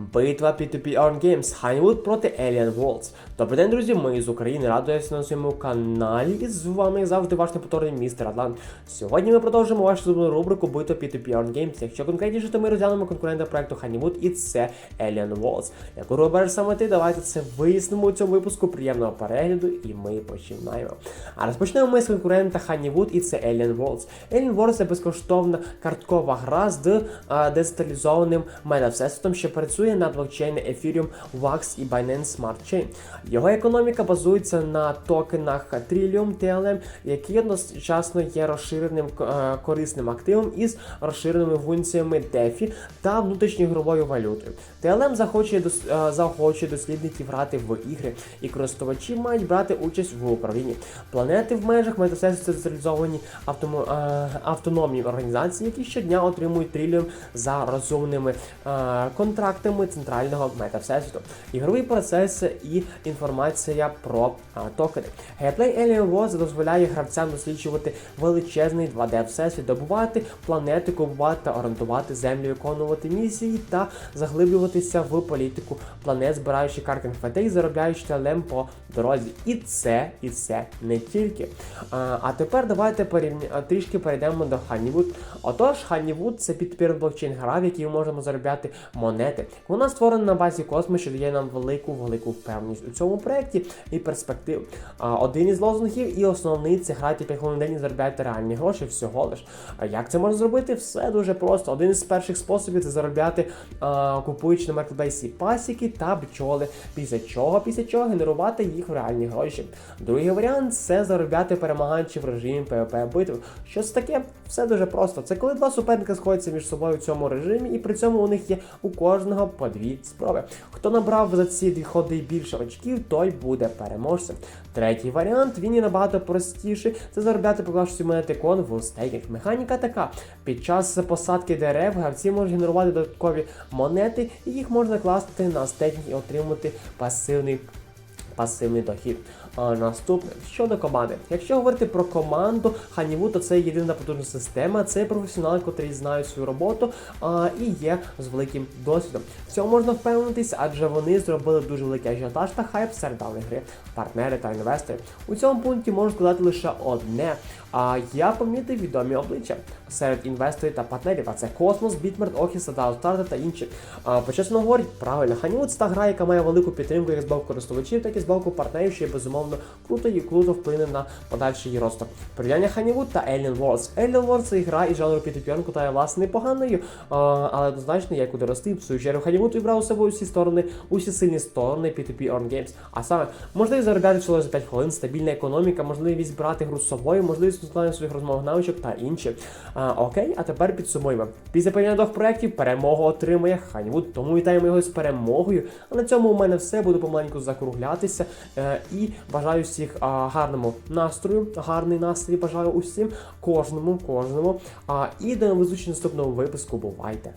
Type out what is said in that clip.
Битва P2P Arm Games, Honeywood проти Alien Worlds. Добрий день, друзі, ми з України, радуюся на своєму каналі з вами завжди ваш неповторний містер Атлант. Сьогодні ми продовжимо вашу зубну рубрику Битва P2P Arm Games. Якщо конкретніше, то ми розглянемо конкурента проекту Honeywood і це Alien Worlds. Яку обереш саме ти, давайте це вияснимо у цьому випуску. Приємного перегляду і ми починаємо. А розпочнемо ми з конкурента Honeywood і це Alien Worlds. Alien Worlds це безкоштовна карткова гра з децентралізованим метавсесвітом, що працює на блокчейні Ethereum, Wax і Binance Smart Chain. Його економіка базується на токенах Trillium TLM, які одночасно є розширеним е, корисним активом із розширеними функціями DeFi та внутрішньою внутрішньоігровою валютою. TLM захочує е, заохочує дослідників грати в ігри, і користувачі мають брати участь в управлінні. Планети в межах метасесу це централізовані автомо, е, автономні організації, які щодня отримують трильйон за розумними е, контрактами центрального метавсесвіту. Ігровий процес і інформація про е, токени. Геймплей Alien Wars дозволяє гравцям досліджувати величезний 2D всесвіт, добувати планети, купувати та орієнтувати землю, виконувати місії та заглиблюватися в політику планет, збираючи карти НФТ і заробляючи талем по дорозі. І це, і це не тільки. А, а тепер давайте порівня... трішки перейдемо до Honeywood. Отож, Honeywood це підпір блокчейн гра, в якій ми можемо заробляти монети. Вона створена на базі Космос, що дає нам велику велику впевненість у цьому проєкті і перспектив. А, один із лозунгів і основний це грати 5 хвилин на день і заробляти реальні гроші всього лиш. А як це можна зробити? Все дуже просто. Один із перших способів це заробляти, а, купуючи на маркетплейсі пасіки та бджоли. Після чого, після чого генерувати їх в реальні гроші. Другий варіант це заробляти перемагаючи в режимі PvP битв. Що це таке? Все дуже просто. Це коли два суперника сходяться між собою в цьому режимі, і при цьому у них є у кожного по дві спроби. Хто набрав за ці дві ходи більше очків, той буде переможцем. Третій варіант він є набагато простіший. Це заробляти поклавши монети кон в стейках. Механіка така: під час посадки дерев гравці можуть генерувати додаткові монети, і їх можна класти на стейкінг і отримати пасивний пасивний дохід. А, наступне щодо команди. Якщо говорити про команду, Honeywood, то це єдина потужна система, це професіонали, котрі знають свою роботу а, і є з великим досвідом. В цьому можна впевнитися, адже вони зробили дуже великий ажіотаж та хайп серед даної гри, партнери та інвестори. У цьому пункті можу сказати лише одне. А я помітив відомі обличчя серед інвесторів та партнерів. А це Космос, Бітмерт, Охіс, Даустарта та інші. А, почесно говорить, правильно, Honeywood це та гра, яка має велику підтримку як з боку користувачів, так і з боку партнерів, що є безумовно круто і круто вплине на подальший її розвиток. Порівняння Honeywood та Alien Worlds. Alien Worlds це гра із жанру P2P, та є власне непоганою, але однозначно є куди рости. Свою чергу Honeywood вибрав у собою усі сторони, усі сильні сторони P2P Arm Games. А саме можливість заробляти всього за 5 хвилин, стабільна економіка, можливість брати гру з собою, можливість узнання своїх розмовних навичок та інше. А, окей, а тепер підсумуємо. Після двох проєктів перемогу отримує Honeywood, тому вітаємо його з перемогою. А на цьому у мене все. Буду помаленьку закруглятися. Е, і бажаю всіх гарному настрою, гарний настрій бажаю усім, кожному, кожному. І до нових наступного випуску. Бувайте!